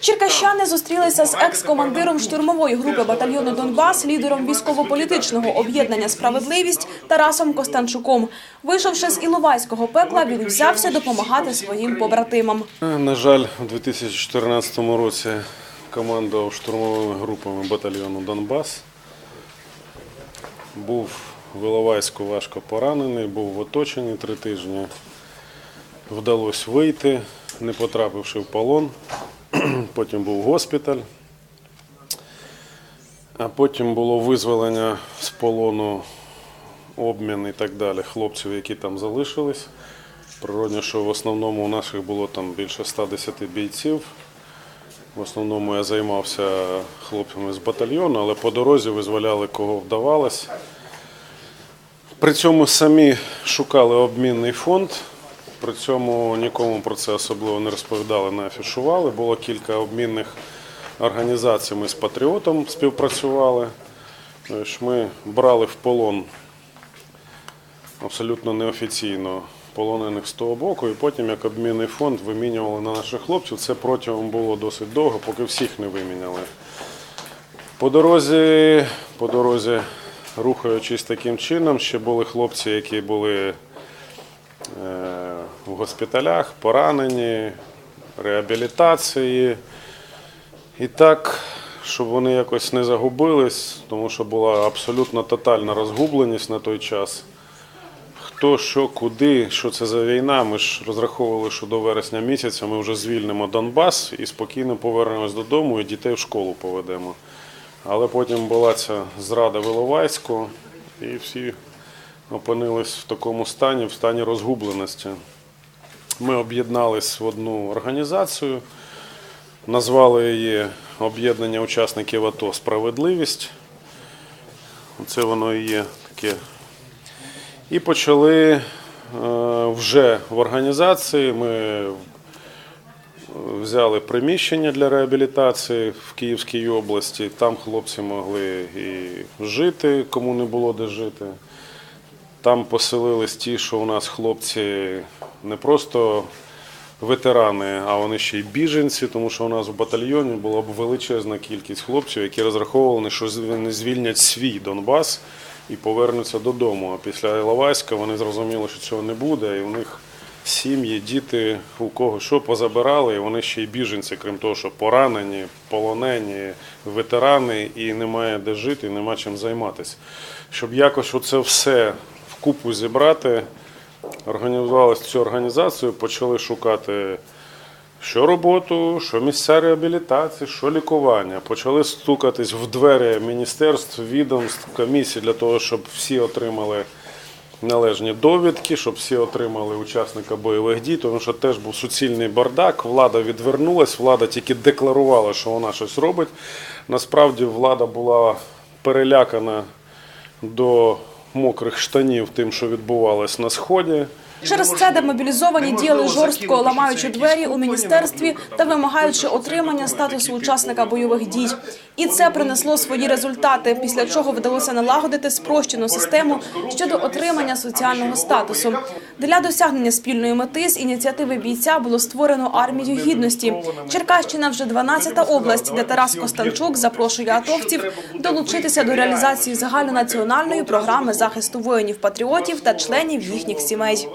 Черкащани зустрілися з екс-командиром штурмової групи батальйону Донбас, лідером військово-політичного об'єднання Справедливість Тарасом Костанчуком. Вийшовши з Іловайського пекла, він взявся допомагати своїм побратимам. На жаль, у 2014 році командував штурмовими групами батальйону Донбас. Був в Іловайську важко поранений, був в оточенні три тижні. Вдалося вийти, не потрапивши в полон. Потім був госпіталь. А потім було визволення з полону, обмін і так далі хлопців, які там залишились. Природно, що в основному у наших було там більше 110 бійців. В основному я займався хлопцями з батальйону, але по дорозі визволяли кого вдавалось. При цьому самі шукали обмінний фонд. При цьому нікому про це особливо не розповідали, не афішували. Було кілька обмінних організацій. Ми з Патріотом співпрацювали. Ми брали в полон абсолютно неофіційно полонених з того боку, і потім як обмінний фонд вимінювали на наших хлопців. Це протягом було досить довго, поки всіх не виміняли. По дорозі, по дорозі, рухаючись таким чином, ще були хлопці, які були в госпіталях, поранені, реабілітації. І так, щоб вони якось не загубились, тому що була абсолютно тотальна розгубленість на той час. Хто, що, куди, що це за війна. Ми ж розраховували, що до вересня місяця ми вже звільнимо Донбас і спокійно повернемось додому і дітей в школу поведемо. Але потім була ця зрада в Іловайську, і всі опинились в такому стані, в стані розгубленості. Ми об'єднались в одну організацію, назвали її Об'єднання учасників АТО Справедливість. Це воно і є таке і почали е, вже в організації. Ми взяли приміщення для реабілітації в Київській області. Там хлопці могли і жити, кому не було де жити. Там поселились ті, що у нас хлопці не просто ветерани, а вони ще й біженці, тому що у нас в батальйоні була б величезна кількість хлопців, які розраховували, що вони звільнять свій Донбас і повернуться додому. А після Іловайська вони зрозуміли, що цього не буде, і у них сім'ї, діти, у кого що позабирали, і вони ще й біженці, крім того, що поранені, полонені, ветерани, і немає де жити, і нема чим займатися. Щоб якось оце все вкупу зібрати, організувалися цю організацію, почали шукати. Що роботу, що місця реабілітації, що лікування. Почали стукатись в двері міністерств, відомств, комісій для того, щоб всі отримали належні довідки, щоб всі отримали учасника бойових дій, тому що теж був суцільний бардак. Влада відвернулась, влада тільки декларувала, що вона щось робить. Насправді влада була перелякана до мокрих штанів тим, що відбувалось на сході. Через це демобілізовані діяли жорстко, ламаючи двері у міністерстві та вимагаючи отримання статусу учасника бойових дій. І це принесло свої результати, після чого вдалося налагодити спрощену систему щодо отримання соціального статусу. Для досягнення спільної мети з ініціативи бійця було створено армію гідності. Черкащина вже 12-та область, де Тарас Костанчук запрошує атовців долучитися до реалізації загальнонаціональної програми захисту воїнів-патріотів та членів їхніх сімей.